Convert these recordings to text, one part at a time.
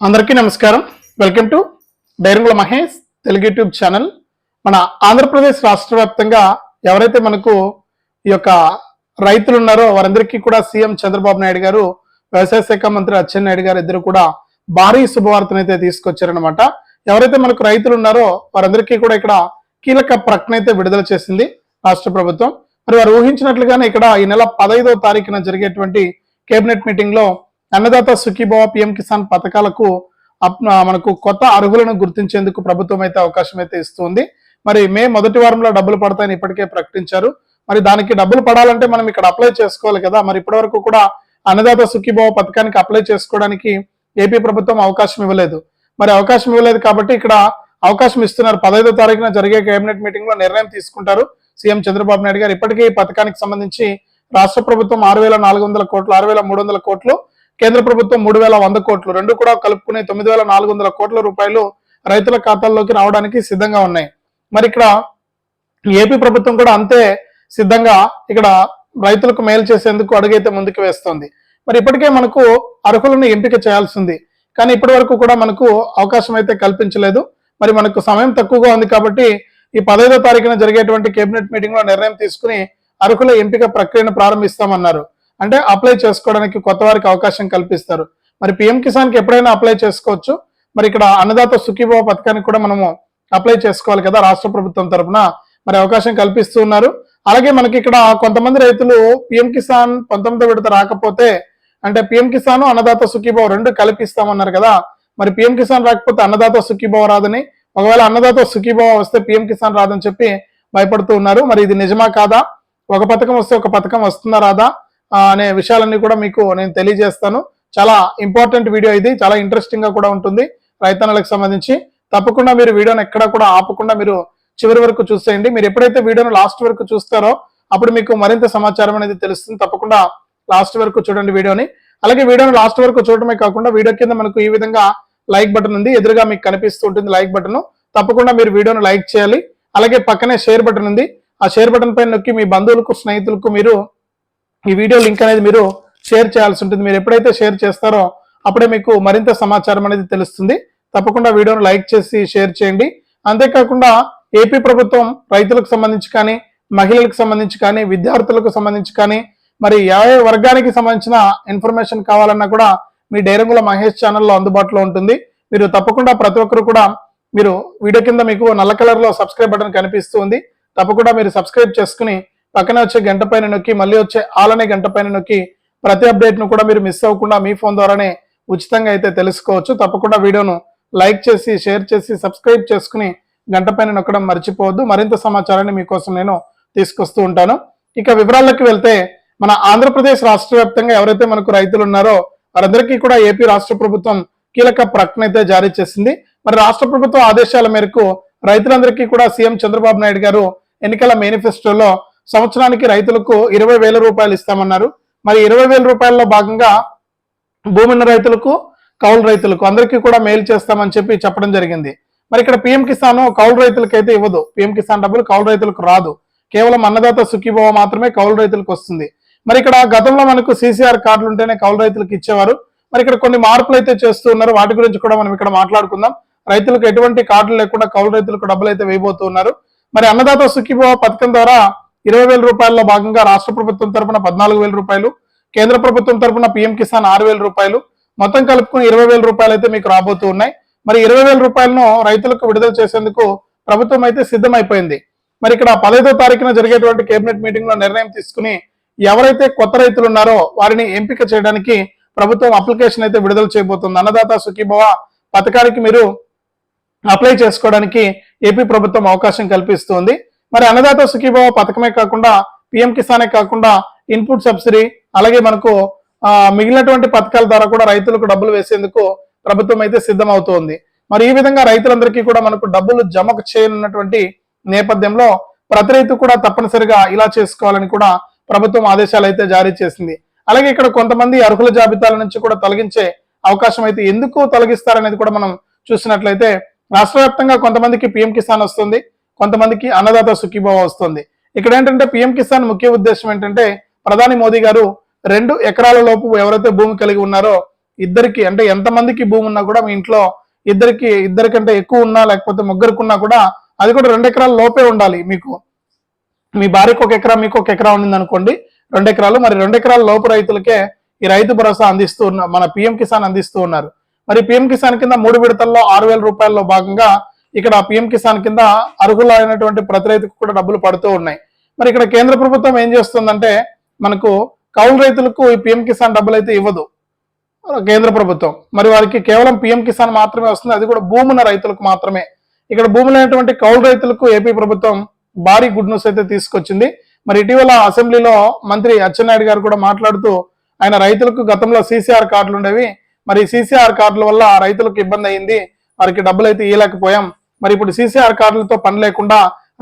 అందరికీ నమస్కారం. Welcome to డైరంగుల మహేష్ తెలుగు యూట్యూబ్ ఛానల్. మన ఆంధ్రప్రదేశ్ రాష్ట్ర వ్యాప్తంగా ఎవరైతే మనకు ఈ యొక్క రైతులు ఉన్నారో వారందరికీ కూడా సీఎం చంద్రబాబు నాయుడు గారు వ్యవసాయ శాఖ మంత్రి అచ్చెన్నాయుడు గారు ఇద్దరు కూడా భారీ శుభవార్తను అయితే తీసుకొచ్చారనమాట ఎవరైతే మనకు రైతులు ఉన్నారో వారందరికీ కూడా ఇక్కడ కీలక ప్రకటన అయితే విడుదల చేసింది రాష్ట్ర ప్రభుత్వం. మరి వారు ఊహించినట్లుగానే ఇక్కడ ఈ నెల పదహైదవ తారీఖున జరిగేటువంటి కేబినెట్ మీటింగ్లో అన్నదాత సుఖీభావ పిఎం కిసాన్ పథకాలకు మనకు కొత్త అర్హులను గుర్తించేందుకు ప్రభుత్వం అయితే అవకాశం అయితే ఇస్తుంది. మరి మే మొదటి వారంలో డబ్బులు పడతాయని ఇప్పటికే ప్రకటించారు. మరి దానికి డబ్బులు పడాలంటే మనం ఇక్కడ అప్లై చేసుకోవాలి కదా. మరి ఇప్పటి వరకు కూడా అన్నదాత సుఖీభావ పథకానికి అప్లై చేసుకోవడానికి ఏపీ ప్రభుత్వం అవకాశం ఇవ్వలేదు. మరి అవకాశం ఇవ్వలేదు కాబట్టి ఇక్కడ అవకాశం ఇస్తున్నారు. పదహైదో తారీఖున జరిగే కేబినెట్ మీటింగ్లో నిర్ణయం తీసుకుంటారు సీఎం చంద్రబాబు నాయుడు గారు. ఇప్పటికే ఈ పథకానికి సంబంధించి రాష్ట్ర ప్రభుత్వం ఆరు వేల నాలుగు వందల కోట్లు ఆరు వేల మూడు వందల కోట్లు కేంద్ర ప్రభుత్వం మూడు వేల వంద కోట్లు రెండు కూడా కలుపుకుని తొమ్మిది వేల నాలుగు వందల కోట్ల రూపాయలు రైతుల ఖాతాల్లోకి రావడానికి సిద్ధంగా ఉన్నాయి. మరి ఇక్కడ ఏపీ ప్రభుత్వం కూడా అంతే సిద్ధంగా ఇక్కడ రైతులకు మేలు చేసేందుకు అడుగైతే ముందుకు వేస్తోంది. మరి ఇప్పటికే మనకు అర్హులను ఎంపిక చేయాల్సింది. కానీ ఇప్పటి వరకు కూడా మనకు అవకాశం అయితే కల్పించలేదు. మరి మనకు సమయం తక్కువగా ఉంది కాబట్టి ఈ పదహైదో తారీఖున జరిగేటువంటి కేబినెట్ మీటింగ్లో నిర్ణయం తీసుకుని అర్హుల ఎంపిక ప్రక్రియను ప్రారంభిస్తామన్నారు. అంటే అప్లై చేసుకోవడానికి కొత్త వారికి అవకాశం కల్పిస్తారు. మరి పిఎం కిసాన్కి ఎప్పుడైనా అప్లై చేసుకోవచ్చు. మరి ఇక్కడ అన్నదాత సుఖీభవ పథకానికి కూడా మనము అప్లై చేసుకోవాలి కదా రాష్ట్ర ప్రభుత్వం తరపున. మరి అవకాశం కల్పిస్తూ ఉన్నారు. అలాగే మనకి ఇక్కడ కొంతమంది రైతులు పిఎం కిసాన్ పంతొమ్మిదో విడత రాకపోతే అంటే పిఎం కిసాన్ అన్నదాత సుఖీభావ రెండు కల్పిస్తామన్నారు కదా. మరి పిఎం కిసాన్ రాకపోతే అన్నదాత సుఖీభావ రాదని ఒకవేళ అన్నదాత సుఖీభావ వస్తే పిఎం కిసాన్ రాదని చెప్పి భయపడుతూ ఉన్నారు. మరి ఇది నిజమా కాదా? ఒక పథకం వస్తే ఒక పథకం వస్తుందా రాదా? అనే విషయాలన్నీ కూడా మీకు నేను తెలియజేస్తాను. చాలా ఇంపార్టెంట్ వీడియో ఇది. చాలా ఇంట్రెస్టింగ్గా కూడా ఉంటుంది. రైతన్నలకు సంబంధించి తప్పకుండా మీరు వీడియోని ఎక్కడ కూడా ఆపకుండా మీరు చివరి వరకు చూసేయండి. మీరు ఎప్పుడైతే వీడియోను లాస్ట్ వరకు చూస్తారో అప్పుడు మీకు మరింత సమాచారం అనేది తెలుస్తుంది. తప్పకుండా లాస్ట్ వరకు చూడండి వీడియోని. అలాగే వీడియోని లాస్ట్ వరకు చూడటమే కాకుండా వీడియో కింద మనకు ఈ విధంగా లైక్ బటన్ ఉంది. ఎదురుగా మీకు కనిపిస్తూ ఉంటుంది లైక్ బటన్. తప్పకుండా మీరు వీడియోను లైక్ చేయాలి. అలాగే పక్కనే షేర్ బటన్ ఉంది. ఆ షేర్ బటన్ పైన నొక్కి మీ బంధువులకు స్నేహితులకు మీరు ఈ వీడియో లింక్ అనేది మీరు షేర్ చేయాల్సి ఉంటుంది. మీరు ఎప్పుడైతే షేర్ చేస్తారో అప్పుడే మీకు మరింత సమాచారం అనేది తెలుస్తుంది. తప్పకుండా వీడియోను లైక్ చేసి షేర్ చేయండి. అంతేకాకుండా ఏపీ ప్రభుత్వం రైతులకు సంబంధించి కానీ మహిళలకు సంబంధించి కానీ విద్యార్థులకు సంబంధించి కానీ మరి ఏ వర్గానికి సంబంధించిన ఇన్ఫర్మేషన్ కావాలన్నా కూడా మీ డైరంగుల మహేష్ ఛానల్లో అందుబాటులో ఉంటుంది. మీరు తప్పకుండా ప్రతి ఒక్కరు కూడా మీరు వీడియో కింద మీకు నల్ల కలర్లో సబ్స్క్రైబ్ బటన్ కనిపిస్తుంది తప్పకుండా మీరు సబ్స్క్రైబ్ చేసుకుని పక్కన వచ్చే గంట పైన నొక్కి మళ్ళీ వచ్చే ఆలనే గంట పైన నొక్కి ప్రతి అప్డేట్ను కూడా మీరు మిస్ అవ్వకుండా మీ ఫోన్ ద్వారానే ఉచితంగా అయితే తెలుసుకోవచ్చు. తప్పకుండా వీడియోను లైక్ చేసి షేర్ చేసి సబ్స్క్రైబ్ చేసుకుని గంట పైన నొక్కడం మర్చిపోవద్దు. మరింత సమాచారాన్ని మీకోసం నేను తీసుకొస్తూ ఉంటాను. ఇక వివరాల్లోకి వెళ్తే మన ఆంధ్రప్రదేశ్ రాష్ట్ర వ్యాప్తంగా ఎవరైతే మనకు రైతులు ఉన్నారో వారందరికీ కూడా ఏపీ రాష్ట్ర ప్రభుత్వం కీలక ప్రకటన అయితే జారీ చేసింది. మరి రాష్ట్ర ప్రభుత్వ ఆదేశాల మేరకు రైతులందరికీ కూడా సీఎం చంద్రబాబు నాయుడు గారు ఎన్నికల మేనిఫెస్టోలో సంవత్సరానికి రైతులకు ఇరవై వేల రూపాయలు ఇస్తామన్నారు. మరి ఇరవై వేల రూపాయల్లో భాగంగా భూమి ఉన్న రైతులకు కౌలు రైతులకు అందరికీ కూడా మేలు చేస్తామని చెప్పి చెప్పడం జరిగింది. మరి ఇక్కడ పిఎం కిసాన్ కౌలు రైతులకు అయితే ఇవ్వదు. పిఎం కిసాన్ డబ్బులు కౌలు రైతులకు రాదు. కేవలం అన్నదాత సుఖీభవ మాత్రమే కౌలు రైతులకు వస్తుంది. మరి ఇక్కడ గతంలో మనకు సీసీఆర్ కార్డులు ఉంటేనే కౌలు రైతులకు ఇచ్చేవారు. మరి ఇక్కడ కొన్ని మార్పులు అయితే చేస్తూ ఉన్నారు. వాటి గురించి కూడా మనం ఇక్కడ మాట్లాడుకుందాం. రైతులకు ఎటువంటి కార్డులు లేకుండా కౌలు రైతులకు డబ్బులు అయితే వేయబోతున్నారు మరి అన్నదాత సుఖీభవ పథకం ద్వారా ఇరవై వేల రూపాయల్లో భాగంగా రాష్ట్ర ప్రభుత్వం తరపున పద్నాలుగు వేల రూపాయలు కేంద్ర ప్రభుత్వం తరపున పిఎం కిసాన్ ఆరు వేల రూపాయలు. మొత్తం కలుపుకుని ఇరవై వేల రూపాయలు అయితే మీకు రాబోతూ ఉన్నాయి. మరి ఇరవై వేల రూపాయలను రైతులకు విడుదల చేసేందుకు ప్రభుత్వం అయితే సిద్ధమైపోయింది. మరి ఇక్కడ పదహైదో తారీఖున జరిగేటువంటి కేబినెట్ మీటింగ్లో నిర్ణయం తీసుకుని ఎవరైతే కొత్త రైతులు ఉన్నారో వారిని ఎంపిక చేయడానికి ప్రభుత్వం అప్లికేషన్ అయితే విడుదల చేయబోతుంది. అన్నదాత సుఖీభవ పథకానికి మీరు అప్లై చేసుకోవడానికి ఏపీ ప్రభుత్వం అవకాశం కల్పిస్తుంది. మరి అన్నదాత సుఖీభవ పథకమే కాకుండా పిఎం కిసానే కాకుండా ఇన్పుట్ సబ్సిడీ అలాగే మనకు ఆ, మిగిలినటువంటి పథకాల ద్వారా కూడా రైతులకు డబ్బులు వేసేందుకు ప్రభుత్వం అయితే సిద్ధమవుతోంది. మరి ఈ విధంగా రైతులందరికీ కూడా మనకు డబ్బులు జమ చేయనున్నటువంటి నేపథ్యంలో ప్రతి రైతు కూడా తప్పనిసరిగా ఇలా చేసుకోవాలని కూడా ప్రభుత్వం ఆదేశాలు అయితే జారీ చేసింది. అలాగే ఇక్కడ కొంతమంది అర్హుల జాబితాల నుంచి కూడా తొలగించే అవకాశం అయితే ఎందుకు తొలగిస్తారనేది కూడా మనం చూసినట్లయితే రాష్ట్ర వ్యాప్తంగా కొంతమందికి పిఎం కిసాన్ వస్తుంది. కొంతమందికి అన్నదాత సుఖీభవ వస్తుంది. ఇక్కడ ఏంటంటే పిఎం కిసాన్ ముఖ్య ఉద్దేశం ఏంటంటే ప్రధాని మోదీ గారు రెండు ఎకరాల లోపు ఎవరైతే భూమి కలిగి ఉన్నారో ఇద్దరికి అంటే ఎంతమందికి భూమి ఉన్నా కూడా మీ ఇంట్లో ఇద్దరికి ఇద్దరికంటే ఎక్కువ ఉన్నా లేకపోతే ముగ్గురుకున్నా కూడా అది కూడా రెండు ఎకరాల లోపే ఉండాలి మీకు. మీ భార్యకు ఒక ఎకరా మీకు ఒక ఎకరా ఉండింది అనుకోండి. రెండు ఎకరాలు మరి రెండు ఎకరాల లోపు రైతులకే ఈ రైతు భరోసా అందిస్తూ ఉన్న మన పిఎం కిసాన్ అందిస్తూ ఉన్నారు. మరి పిఎం కిసాన్ కింద మూడు విడతల్లో ఆరు వేల రూపాయల్లో భాగంగా ఇక్కడ పిఎం కిసాన్ కింద అర్హులైనటువంటి ప్రతి రైతుకు కూడా డబ్బులు పడుతూ ఉన్నాయి. మరి ఇక్కడ కేంద్ర ప్రభుత్వం ఏం చేస్తుందంటే మనకు కౌలు రైతులకు ఈ పిఎం కిసాన్ డబ్బులు అయితే ఇవ్వదు. కేంద్ర ప్రభుత్వం. మరి వారికి కేవలం పిఎం కిసాన్ మాత్రమే వస్తుంది అది కూడా భూమున్న రైతులకు మాత్రమే. ఇక్కడ భూములు అయినటువంటి కౌలు రైతులకు ఏపీ ప్రభుత్వం భారీ గుడ్ న్యూస్ అయితే తీసుకొచ్చింది. మరి ఇటీవల అసెంబ్లీలో మంత్రి అచ్చెన్నాయుడు గారు కూడా మాట్లాడుతూ ఆయన రైతులకు గతంలో సీసీఆర్ కార్డులు ఉండేవి మరి సీసీఆర్ కార్డుల వల్ల రైతులకు ఇబ్బంది అయింది. వారికి డబ్బులు అయితే ఇవ్వలేకపోయాం మరి ఇప్పుడు సీసీఆర్ కార్డులతో పని లేకుండా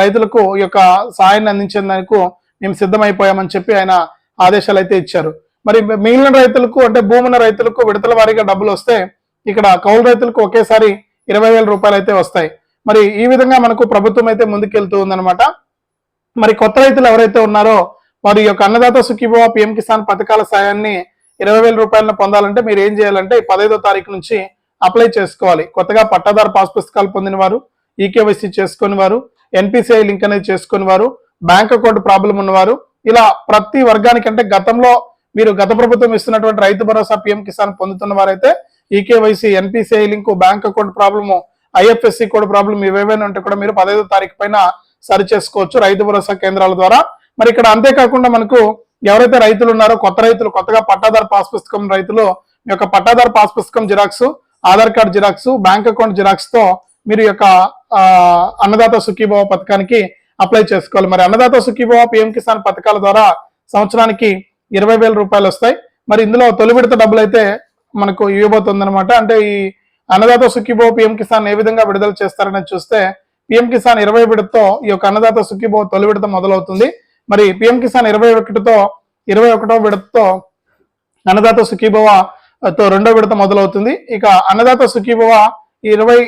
రైతులకు ఈ యొక్క సాయాన్ని అందించేందుకు మేము సిద్ధమైపోయామని చెప్పి ఆయన ఆదేశాలు అయితే ఇచ్చారు. మరి మిగిలిన రైతులకు అంటే భూమున్న రైతులకు విడతల వారీగా డబ్బులు వస్తే ఇక్కడ కౌలు రైతులకు ఒకేసారి ఇరవై వేల రూపాయలు అయితే వస్తాయి. మరి ఈ విధంగా మనకు ప్రభుత్వం అయితే ముందుకెళ్తూ ఉందన్నమాట. మరి కొత్త రైతులు ఎవరైతే ఉన్నారో వారి యొక్క అన్నదాత సుఖీభవ పిఎం కిసాన్ పథకాల సాయాన్ని ఇరవై వేల రూపాయలను పొందాలంటే మీరు ఏం చేయాలంటే పదహైదో తారీఖు నుంచి అప్లై చేసుకోవాలి. కొత్తగా పట్టాదారు పాస్ పుస్తకాలు పొందిన వారు ఈకేవైసీ చేసుకుని వారు ఎన్పిసిఐ లింక్ అనేది చేసుకుని వారు బ్యాంక్ అకౌంట్ ప్రాబ్లం ఉన్నవారు ఇలా ప్రతి వర్గానికి అంటే గతంలో మీరు గత ప్రభుత్వం ఇస్తున్నటువంటి రైతు భరోసా పిఎం కిసాన్ పొందుతున్న వారైతే e KYC NPCI link bank account problem IFSC code problem ఇవేవైనా ఉంటే కూడా మీరు పదహైదో తారీఖు పైన సరి చేసుకోవచ్చు రైతు భరోసా కేంద్రాల ద్వారా. మరి ఇక్కడ అంతేకాకుండా మనకు ఎవరైతే రైతులు ఉన్నారో కొత్త రైతులు కొత్తగా పట్టాదారు పాస్ పుస్తకం రైతులు మీ యొక్క పట్టాదారు పాస్ పుస్తకం xerox Aadhaar card xerox bank account జిరాక్స్తో మీరు యొక్క అన్నదాత సుఖీభవ పథకానికి అప్లై చేసుకోవాలి. మరి అన్నదాత సుఖీభవ పిఎం కిసాన్ పథకాల ద్వారా సంవత్సరానికి ఇరవై వేల రూపాయలు వస్తాయి. మరి ఇందులో తొలి విడత డబ్బులు అయితే మనకు ఇవ్వబోతుంది అనమాట అంటే ఈ అన్నదాత సుఖీభవ పిఎం కిసాన్ ఏ విధంగా విడుదల చేస్తారనేది చూస్తే పిఎం కిసాన్ ఇరవై విడతతో ఈ యొక్క అన్నదాత సుఖీభవ తొలి విడత మొదలవుతుంది. మరి పిఎం కిసాన్ ఇరవై ఒకటితో ఇరవై ఒకటో విడతతో అన్నదాత సుఖీభవ తో రెండో విడత మొదలవుతుంది. ఇక అన్నదాత సుఖీభవ ఇరవై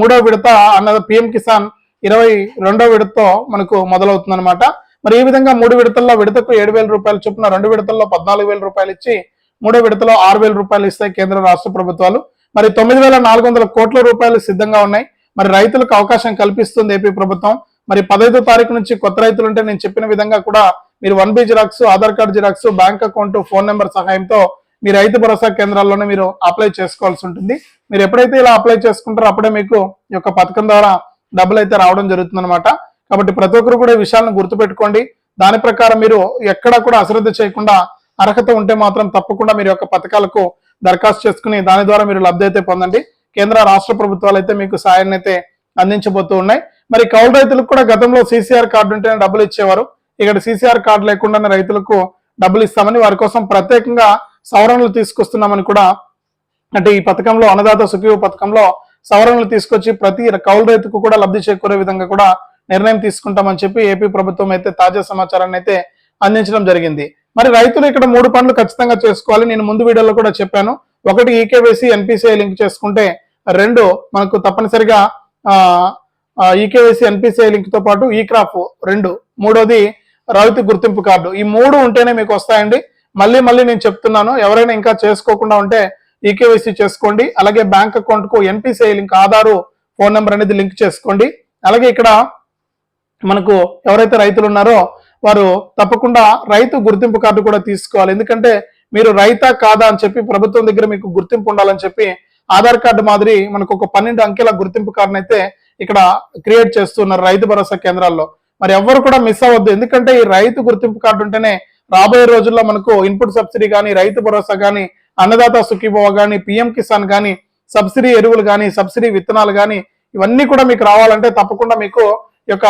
మూడో విడత అన్నద పిఎం కిసాన్ ఇరవై రెండో విడతతో మనకు మొదలవుతుంది అనమాట మరి ఈ విధంగా మూడు విడతల్లో విడతకు ఏడు వేల రూపాయలు చొప్పున రెండు విడతల్లో పద్నాలుగు వేల రూపాయలు ఇచ్చి మూడో విడతలో ఆరు వేల రూపాయలు ఇస్తాయి కేంద్ర రాష్ట్ర ప్రభుత్వాలు. మరి తొమ్మిది వేల నాలుగు వందల కోట్ల రూపాయలు సిద్ధంగా ఉన్నాయి. మరి రైతులకు అవకాశం కల్పిస్తుంది ఏపీ ప్రభుత్వం. మరి పదహైదో తారీఖు నుంచి కొత్త రైతులు ఉంటే నేను చెప్పిన విధంగా కూడా మీరు one B xerox Aadhaar card xerox bank account phone number సహాయంతో మీ రైతు భరోసా కేంద్రాల్లోనే మీరు అప్లై చేసుకోవాల్సి ఉంటుంది. మీరు ఎప్పుడైతే ఇలా అప్లై చేసుకుంటారో అప్పుడే మీకు ఈ యొక్క పథకం ద్వారా డబ్బులు అయితే రావడం జరుగుతుందన్నమాట. కాబట్టి ప్రతి ఒక్కరు కూడా ఈ విషయాలను గుర్తుపెట్టుకోండి. దాని ప్రకారం మీరు ఎక్కడా కూడా అశ్రద్ధ చేయకుండా అర్హత ఉంటే మాత్రం తప్పకుండా మీరు యొక్క పథకాలకు దరఖాస్తు చేసుకుని దాని ద్వారా మీరు లబ్ధి అయితే పొందండి. కేంద్ర రాష్ట్ర ప్రభుత్వాలు అయితే మీకు సాయాన్ని అయితే అందించబోతూ ఉన్నాయి. మరి కౌలు రైతులకు కూడా గతంలో సీసీఆర్ కార్డు ఉంటేనే డబ్బులు ఇచ్చేవారు. ఇక్కడ సీసీఆర్ కార్డు లేకుండానే రైతులకు డబ్బులు ఇస్తామని వారి కోసం ప్రత్యేకంగా సవరణలు తీసుకొస్తున్నామని కూడా అంటే ఈ పథకంలో అన్నదాత సుఖీవ పథకంలో సవరణలు తీసుకొచ్చి ప్రతి కౌలు రైతుకు కూడా లబ్ధి చేకూరే విధంగా కూడా నిర్ణయం తీసుకుంటామని చెప్పి ఏపీ ప్రభుత్వం అయితే తాజా సమాచారాన్ని అయితే అందించడం జరిగింది. మరి రైతులు ఇక్కడ మూడు పనులు ఖచ్చితంగా చేసుకోవాలి. నేను ముందు వీడియోలో కూడా చెప్పాను. ఒకటి ఈకేవైసీ ఎన్పిసిఐ లింక్ చేసుకుంటే రెండు మనకు తప్పనిసరిగా ఈకేవైసీ ఎన్పిసిఐ లింక్తో పాటు ఈ క్రాప్ రెండు. మూడోది రైతు గుర్తింపు కార్డు. ఈ మూడు ఉంటేనే మీకు వస్తాయండి. మళ్ళీ మళ్ళీ నేను చెప్తున్నాను ఎవరైనా ఇంకా చేసుకోకుండా ఉంటే ఈకేవైసీ చేసుకోండి. అలాగే బ్యాంక్ అకౌంట్కు NPCI link Aadhaar phone number అనేది లింక్ చేసుకోండి. అలాగే ఇక్కడ మనకు ఎవరైతే రైతులు ఉన్నారో వారు తప్పకుండా రైతు గుర్తింపు కార్డు కూడా తీసుకోవాలి. ఎందుకంటే మీరు రైతా కాదా అని చెప్పి ప్రభుత్వం దగ్గర మీకు గుర్తింపు ఉండాలని చెప్పి ఆధార్ కార్డు మాదిరి మనకు ఒక పన్నెండు అంకెల గుర్తింపు కార్డును అయితే ఇక్కడ క్రియేట్ చేస్తున్నారు రైతు భరోసా కేంద్రాల్లో. మరి ఎవ్వరు కూడా మిస్ అవ్వద్దు. ఎందుకంటే ఈ రైతు గుర్తింపు కార్డు ఉంటేనే రాబోయే రోజుల్లో మనకు ఇన్పుట్ సబ్సిడీ కానీ రైతు భరోసా కానీ అన్నదాత సుఖీభవ కానీ పిఎం కిసాన్ కానీ సబ్సిడీ ఎరువులు కానీ సబ్సిడీ విత్తనాలు కానీ ఇవన్నీ కూడా మీకు రావాలంటే తప్పకుండా మీకు ఈ యొక్క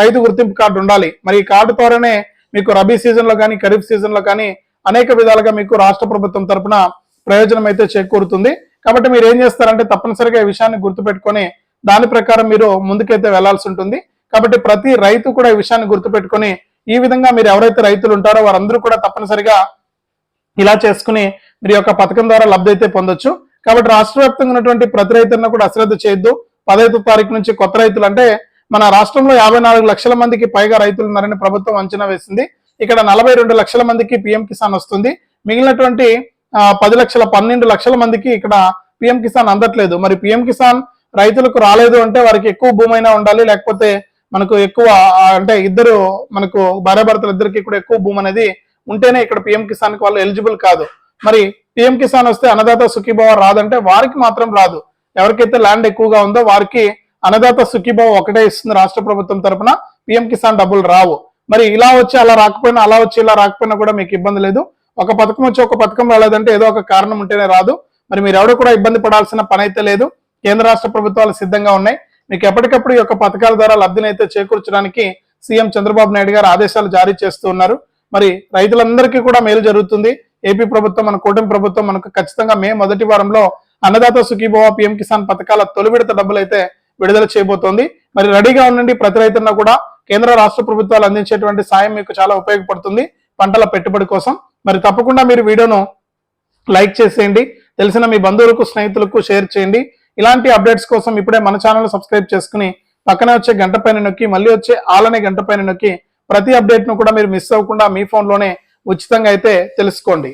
రైతు గుర్తింపు కార్డు ఉండాలి. మరి ఈ కార్డు ద్వారానే మీకు రబీ సీజన్లో కానీ ఖరీఫ్ సీజన్లో కానీ అనేక విధాలుగా మీకు రాష్ట్ర ప్రభుత్వం తరపున ప్రయోజనం అయితే చేకూరుతుంది. కాబట్టి మీరు ఏం చేస్తారంటే తప్పనిసరిగా ఈ విషయాన్ని గుర్తుపెట్టుకొని దాని ప్రకారం మీరు ముందుకైతే వెళ్ళాల్సి ఉంటుంది. కాబట్టి ప్రతి రైతు కూడా ఈ విషయాన్ని గుర్తుపెట్టుకొని ఈ విధంగా మీరు ఎవరైతే రైతులు ఉంటారో వారందరూ కూడా తప్పనిసరిగా ఇలా చేసుకుని మీరు యొక్క పథకం ద్వారా లబ్ధి అయితే పొందొచ్చు. కాబట్టి రాష్ట్ర వ్యాప్తంగా ఉన్నటువంటి ప్రతి రైతులను కూడా అశ్రద్ధ చేయొద్దు. పదహైదు తారీఖు నుంచి కొత్త రైతులు అంటే మన రాష్ట్రంలో యాభై నాలుగు లక్షల మందికి పైగా రైతులు ఉన్నారని ప్రభుత్వం అంచనా వేసింది. ఇక్కడ నలభై రెండు లక్షల మందికి పిఎం కిసాన్ వస్తుంది. మిగిలినటువంటి పది లక్షల పన్నెండు లక్షల మందికి ఇక్కడ పిఎం కిసాన్ అందట్లేదు. మరి పిఎం కిసాన్ రైతులకు రాలేదు అంటే వారికి ఎక్కువ భూమైనా ఉండాలి లేకపోతే మనకు ఎక్కువ అంటే ఇద్దరు మనకు భార్యాభర్తలు ఇద్దరికి కూడా ఎక్కువ భూమి అనేది ఉంటేనే ఇక్కడ పిఎం కిసాన్కి వాళ్ళు ఎలిజిబుల్ కాదు. మరి పిఎం కిసాన్ వస్తే అన్నదాత సుఖీభావ రాదంటే వారికి మాత్రం రాదు. ఎవరికైతే ల్యాండ్ ఎక్కువగా ఉందో వారికి అన్నదాత సుఖీభావ ఒకటే ఇస్తుంది రాష్ట్ర ప్రభుత్వం తరపున పిఎం కిసాన్ డబ్బులు రావు. మరి ఇలా వచ్చి అలా రాకపోయినా అలా వచ్చి ఇలా రాకపోయినా కూడా మీకు ఇబ్బంది లేదు. ఒక పథకం వచ్చి ఒక పథకం రాలేదంటే ఏదో ఒక కారణం ఉంటేనే రాదు. మరి మీరు ఎవరు కూడా ఇబ్బంది పడాల్సిన పని అయితే లేదు. కేంద్ర రాష్ట్ర ప్రభుత్వాలు సిద్ధంగా ఉన్నాయి. మీకు ఎప్పటికప్పుడు ఈ యొక్క పథకాల ద్వారా లబ్ధినైతే చేకూర్చడానికి సీఎం చంద్రబాబు నాయుడు గారు ఆదేశాలు జారీ చేస్తూ ఉన్నారు. మరి రైతులందరికీ కూడా మేలు జరుగుతుంది. ఏపీ ప్రభుత్వం మన కూటమి ప్రభుత్వం మనకు ఖచ్చితంగా మే మొదటి వారంలో అన్నదాత సుఖీభవ పిఎం కిసాన్ పథకాల తొలి విడత డబ్బులు అయితే విడుదల చేయబోతోంది. మరి రెడీగా ఉండండి. ప్రతి రైతున్న కూడా కేంద్ర రాష్ట్ర ప్రభుత్వాలు అందించేటువంటి సాయం మీకు చాలా ఉపయోగపడుతుంది పంటల పెట్టుబడి కోసం. మరి తప్పకుండా మీరు వీడియోను లైక్ చేసేయండి. తెలిసిన మీ బంధువులకు స్నేహితులకు షేర్ చేయండి. ఇలాంటి అప్డేట్స్ కోసం ఇప్పుడే మన ఛానల్ సబ్స్క్రైబ్ చేసుకుని పక్కనే వచ్చే గంట పైన నొక్కి మళ్ళీ వచ్చే ఆలనే గంట పైన నొక్కి ప్రతి అప్డేట్ను కూడా మీరు మిస్ అవ్వకుండా మీ ఫోన్లోనే ఉచితంగా అయితే తెలుసుకోండి.